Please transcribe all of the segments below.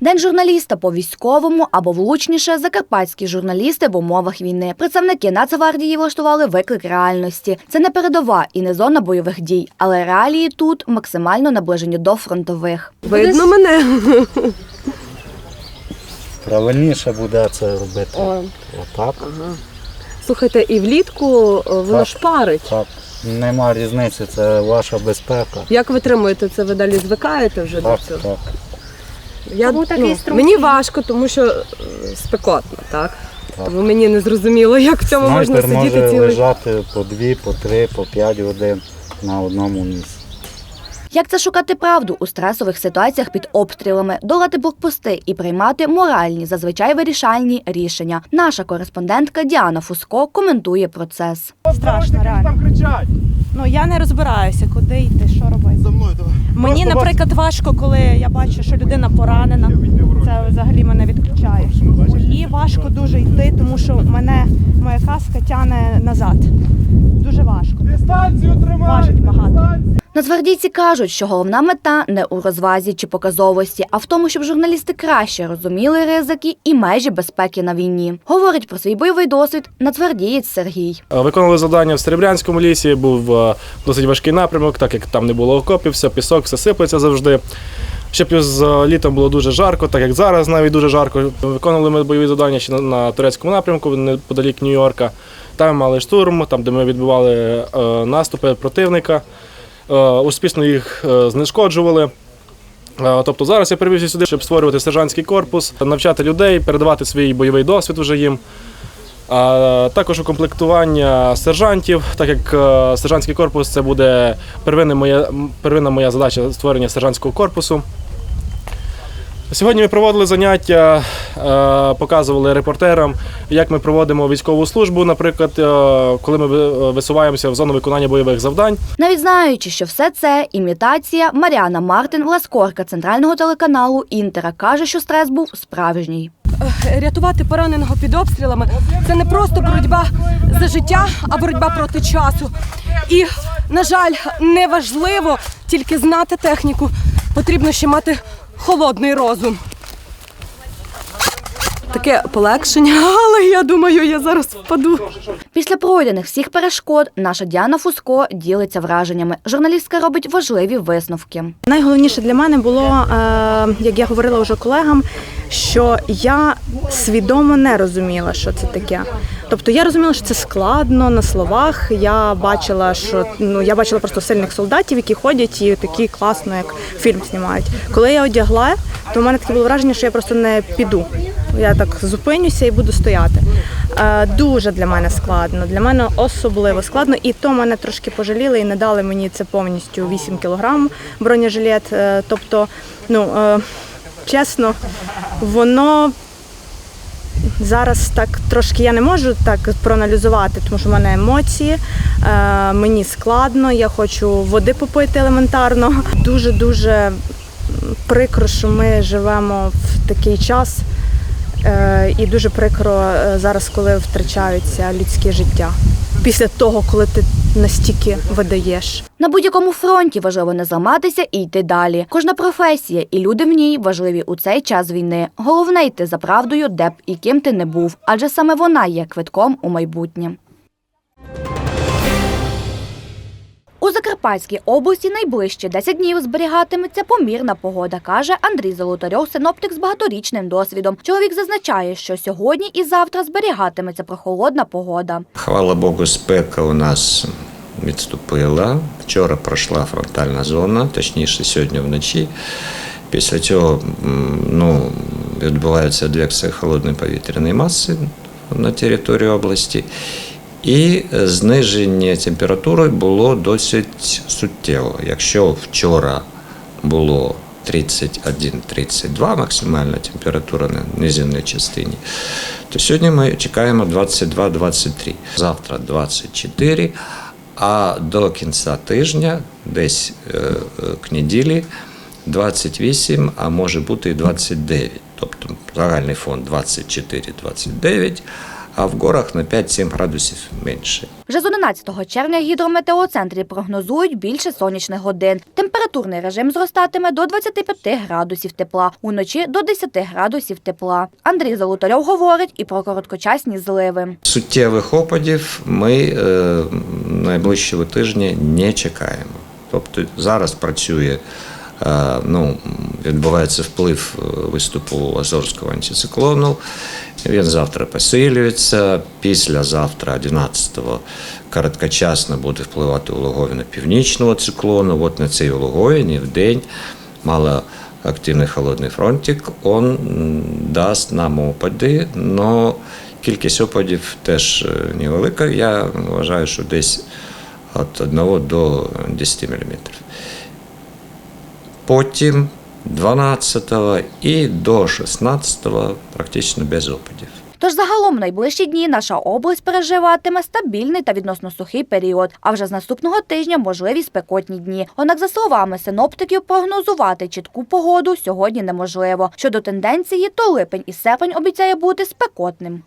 День журналіста по військовому або влучніше закарпатські журналісти в умовах війни. Представники Нацгвардії влаштували виклик реальності. Це не передова і не зона бойових дій, але реалії тут максимально наближені до фронтових. Видно мене. Правильніше буде це робити. О, Отак, слухайте, і влітку е, воно Так. шпарить. так. Нема різниці, це ваша безпека. Як ви тримуєте це? Ви далі звикаєте вже Так, до цього? так. Я, Тому такий ну, мені важко, тому що е, спекотно, так? Так. Тому мені не зрозуміло, як в цьому можна Снайпер сидіти може цілий. лежати по дві, по три, по п'ять годин на одному місці. Як це шукати правду у стресових ситуаціях під обстрілами, долати блокпости і приймати моральні, зазвичай вирішальні рішення? Наша кореспондентка Діана Фуско коментує процес. Страшно, реально. Ну я не розбираюся, куди йти, що робити. За мною давай. Мені, наприклад, важко, коли я бачу, що людина поранена. Це взагалі мене важко дуже йти, тому що мене моя каска тягне назад. Дуже важко. Дистанцію тримай! Важить багато. Нацгвардійці кажуть, що головна мета не у розвазі чи показовості, а в тому, щоб журналісти краще розуміли ризики і межі безпеки на війні. Говорить про свій бойовий досвід нацгвардієць Сергій. Е, Виконували завдання в Серебрянському лісі, був е, досить важкий напрямок, так як там не було окопів, все пісок, все сиплеться завжди. Ще плюс е, літом було дуже жарко, так як зараз навіть дуже жарко. Виконували ми бойові завдання ще на, турецькому напрямку, неподалік Нью-Йорка. Там мали штурм, там, де ми відбивали е, наступи противника, е, успішно їх знешкоджували. Тобто зараз я привівся сюди, щоб створювати сержантський корпус, навчати людей, передавати свій бойовий досвід вже їм. Також укомплектування сержантів, так як е, сержантський корпус це буде первинна моя, первинна моя задача створення сержантського корпусу. Сьогодні ми проводили заняття, е, показували репортерам, як ми проводимо військову службу, наприклад, е, коли ми висуваємося в зону виконання бойових завдань. Навіть знаючи, що все це імітація, Маріана Мартин, власкорка центрального телеканалу Інтера, каже, що стрес був справжній. Рятувати пораненого під обстрілами це не просто боротьба за життя, а боротьба проти часу. І, на жаль, не важливо тільки знати техніку, потрібно ще мати холодний розум. Таке полегшення, але я думаю, я зараз впаду. Після пройдених всіх перешкод наша Діана Фуско ділиться враженнями. Журналістка робить важливі висновки. Найголовніше для мене було, е, як я говорила вже колегам, що я свідомо не розуміла, що це таке. Тобто я розуміла, що це складно на словах. Я бачила, що ну я бачила просто сильних солдатів, які ходять і такі класно, як фільм знімають. Коли я одягла, то в мене таке було враження, що я просто не піду. Я так зупинюся і буду стояти. Е, Дуже для мене складно. Для мене особливо складно, і то мене трошки пожаліли і не дали мені це повністю 8 кілограм бронежилет. Е, Тобто, ну е, чесно, воно зараз так трошки я не можу так проаналізувати, тому що в мене емоції, е, мені складно, я хочу води попити елементарно. Дуже дуже прикро, що ми живемо в такий час. Е, І дуже прикро е, зараз, коли втрачаються людське життя. Після того, коли ти настільки видаєш. На будь-якому фронті важливо не зламатися і йти далі. Кожна професія і люди в ній важливі у цей час війни. Головне йти за правдою, де б і ким ти не був, адже саме вона є квитком у майбутнє. Закарпатській області найближчі 10 днів зберігатиметься помірна погода, каже Андрій Золотарьов, синоптик з багаторічним досвідом. Чоловік зазначає, що сьогодні і завтра зберігатиметься прохолодна погода. Хвала Богу, спека у нас відступила. Вчора пройшла фронтальна зона, точніше, сьогодні вночі. Після цього ну, відбувається адвекція холодної повітряної маси на території області. І зниження температури було досить суттєво. Якщо вчора було 31-32 максимальна температура на низинній частині, то сьогодні ми чекаємо 22-23. Завтра 24, а до кінця тижня, десь е, е, к неділі, 28, а може бути і 29. Тобто загальний фон 24-29, а в горах на 5-7 градусів менше. Вже з 11 червня гідрометеоцентрі прогнозують більше сонячних годин. Температурний режим зростатиме до 25 градусів тепла, уночі до 10 градусів тепла. Андрій Золотарьов говорить і про короткочасні зливи. Суттєвих опадів ми е, найближчого тижня не чекаємо. Тобто зараз працює, е, ну, відбувається вплив е, виступу Азорського антициклону. Він завтра посилюється. Післязавтра, 11-го, короткочасно буде впливати улоговина північного циклону. От на цій улоговині в день мало активний холодний фронтик, м, дасть нам опади, але кількість опадів теж е, невелика. Я вважаю, що десь від 1 до 10 мм. Потім 12 і до 16 практично без опадів. Тож загалом в найближчі дні наша область переживатиме стабільний та відносно сухий період. А вже з наступного тижня можливі спекотні дні. Однак, за словами синоптиків, прогнозувати чітку погоду сьогодні неможливо. Щодо тенденції, то липень і серпень обіцяє бути спекотним.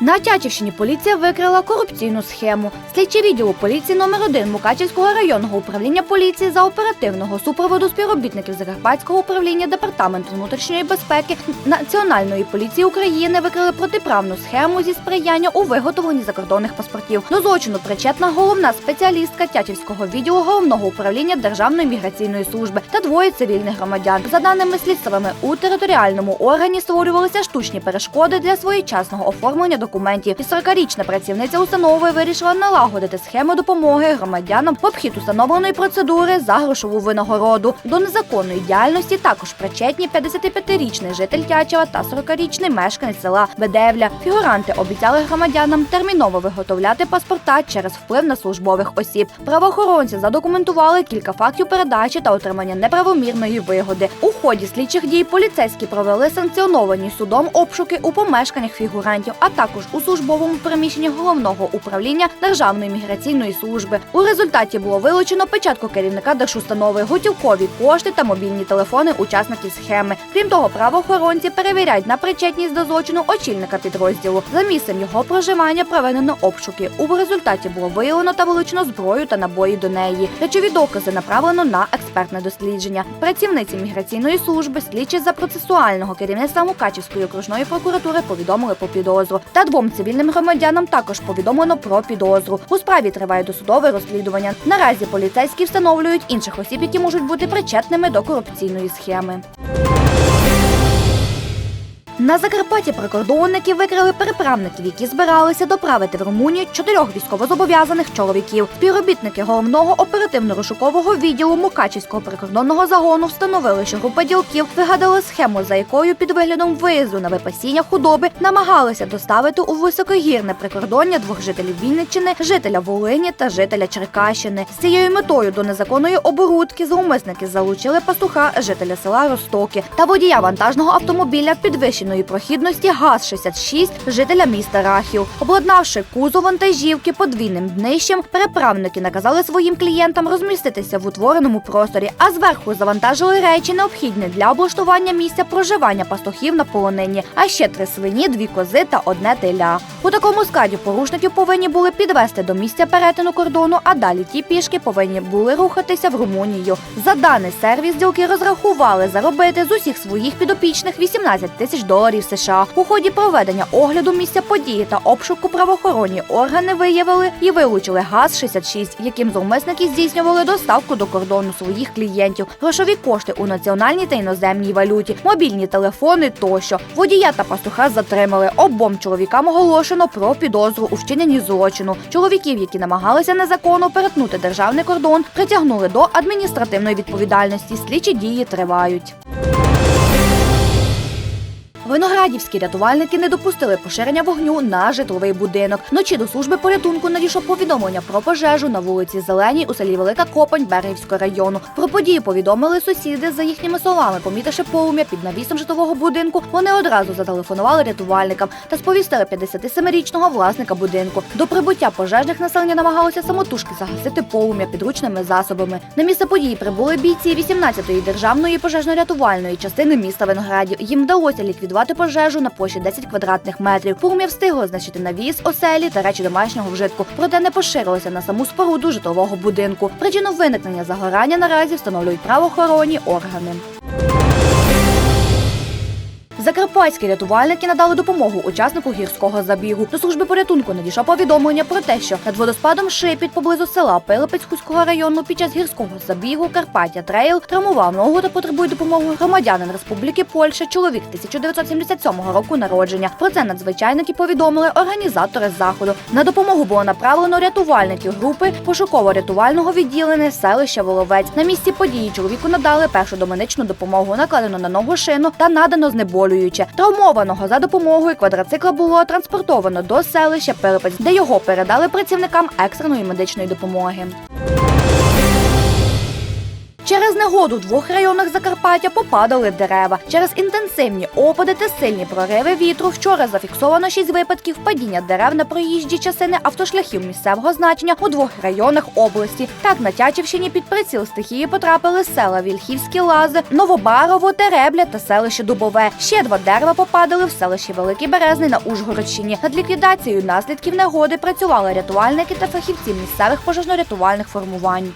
На Тячівщині поліція викрила корупційну схему. Слідчі відділу поліції номер 1 Мукачівського районного управління поліції за оперативного супроводу співробітників Закарпатського управління департаменту внутрішньої безпеки Національної поліції України викрили протиправну схему зі сприяння у виготовленні закордонних паспортів. До злочину причетна головна спеціалістка Тячівського відділу головного управління Державної міграційної служби та двоє цивільних громадян. За даними слідствами, у територіальному органі створювалися штучні перешкоди для своєчасного оформлення документів. І 40-річна працівниця установи вирішила налагодити схему допомоги громадянам в обхід установленої процедури за грошову винагороду. До незаконної діяльності також причетні 55-річний житель Тячева та 40-річний мешканець села Бедевля. Фігуранти обіцяли громадянам терміново виготовляти паспорта через вплив на службових осіб. Правоохоронці задокументували кілька фактів передачі та отримання неправомірної вигоди. У ході слідчих дій поліцейські провели санкціоновані судом обшуки у помешканнях фігурантів, а також у службовому приміщенні головного управління Державної міграційної служби. У результаті було вилучено печатку керівника держустанови, готівкові кошти та мобільні телефони учасників схеми. Крім того, правоохоронці перевіряють на причетність до злочину очільника підрозділу. За місцем його проживання проведено обшуки. У результаті було виявлено та вилучено зброю та набої до неї. Речові докази направлено на експертне дослідження. Працівниці міграційної служби, слідчі за процесуального керівництва Мукачівської окружної прокуратури повідомили про підозру. Та двом цивільним громадянам також повідомлено про підозру. У справі триває досудове розслідування. Наразі поліцейські встановлюють інших осіб, які можуть бути причетними до корупційної схеми. На Закарпатті прикордонники викрили переправників, які збиралися доправити в Румунію чотирьох військовозобов'язаних чоловіків. Співробітники головного оперативно-розшукового відділу Мукачівського прикордонного загону встановили, що група ділків вигадала схему, за якою під виглядом виїзду на випасіння худоби намагалися доставити у високогірне прикордоння двох жителів Вінниччини, жителя Волині та жителя Черкащини. З цією метою до незаконної оборудки зловмисники залучили пастуха жителя села Ростоки та водія вантажного автомобіля підвищеної прохідності ГАЗ-66 жителя міста Рахів. Обладнавши кузов вантажівки подвійним днищем, переправники наказали своїм клієнтам розміститися в утвореному просторі, а зверху завантажили речі, необхідні для облаштування місця проживання пастухів на полонині, а ще три свині, дві кози та одне теля. У такому складі порушників повинні були підвести до місця перетину кордону, а далі ті пішки повинні були рухатися в Румунію. За даний сервіс ділки розрахували заробити з усіх своїх підопічних 18 тисяч доларів США. У ході проведення огляду місця події та обшуку правоохоронні органи виявили і вилучили ГАЗ-66, яким зловмисники здійснювали доставку до кордону своїх клієнтів, грошові кошти у національній та іноземній валюті, мобільні телефони тощо. Водія та пастуха затримали. Обом чоловікам оголошено про підозру у вчиненні злочину. Чоловіків, які намагалися незаконно перетнути державний кордон, притягнули до адміністративної відповідальності. Слідчі дії тривають. Виноградівські рятувальники не допустили поширення вогню на житловий будинок. Вночі до служби порятунку надійшло повідомлення про пожежу на вулиці Зеленій у селі Велика Копань Берегівського району. Про подію повідомили сусіди. За їхніми словами, помітивши полум'я під навісом житлового будинку, вони одразу зателефонували рятувальникам та сповістили 57-річного власника будинку. До прибуття пожежних населення намагалося самотужки загасити полум'я підручними засобами. На місце події прибули бійці 18-ї державної пожежно-рятувальної частини міста Виноградів. Їм вдалося ліквідувати ліквідувати пожежу на площі 10 квадратних метрів. Полум'я встигло знищити навіс, оселі та речі домашнього вжитку, проте не поширилося на саму споруду житлового будинку. Причину виникнення загорання наразі встановлюють правоохоронні органи. Закарпатські рятувальники надали допомогу учаснику гірського забігу. До служби порятунку надійшло повідомлення про те, що над водоспадом Шипіт поблизу села Пилипецького району під час гірського забігу Карпаття Трейл травмував ногу та потребує допомоги громадянин Республіки Польща, чоловік 1977 року народження. Про це надзвичайники повідомили організатори заходу. На допомогу було направлено рятувальників групи пошуково-рятувального відділення селища Воловець. На місці події чоловіку надали першу домедичну допомогу, накладено на ногу шину та надано знеболююче. Травмованого за допомогою квадроцикла було транспортовано до селища Перепець, де його передали працівникам екстреної медичної допомоги. Через негоду в двох районах Закарпаття попадали дерева. Через інтенсивні опади та сильні прориви вітру вчора зафіксовано шість випадків падіння дерев на проїжджі частини автошляхів місцевого значення у двох районах області. Так на Тячівщині під приціл стихії потрапили села Вільхівські Лази, Новобарово, Теребля та селище Дубове. Ще два дерева попадали в селищі Великий Березний на Ужгородщині. Над ліквідацією наслідків негоди працювали рятувальники та фахівці місцевих пожежно-рятувальних формувань.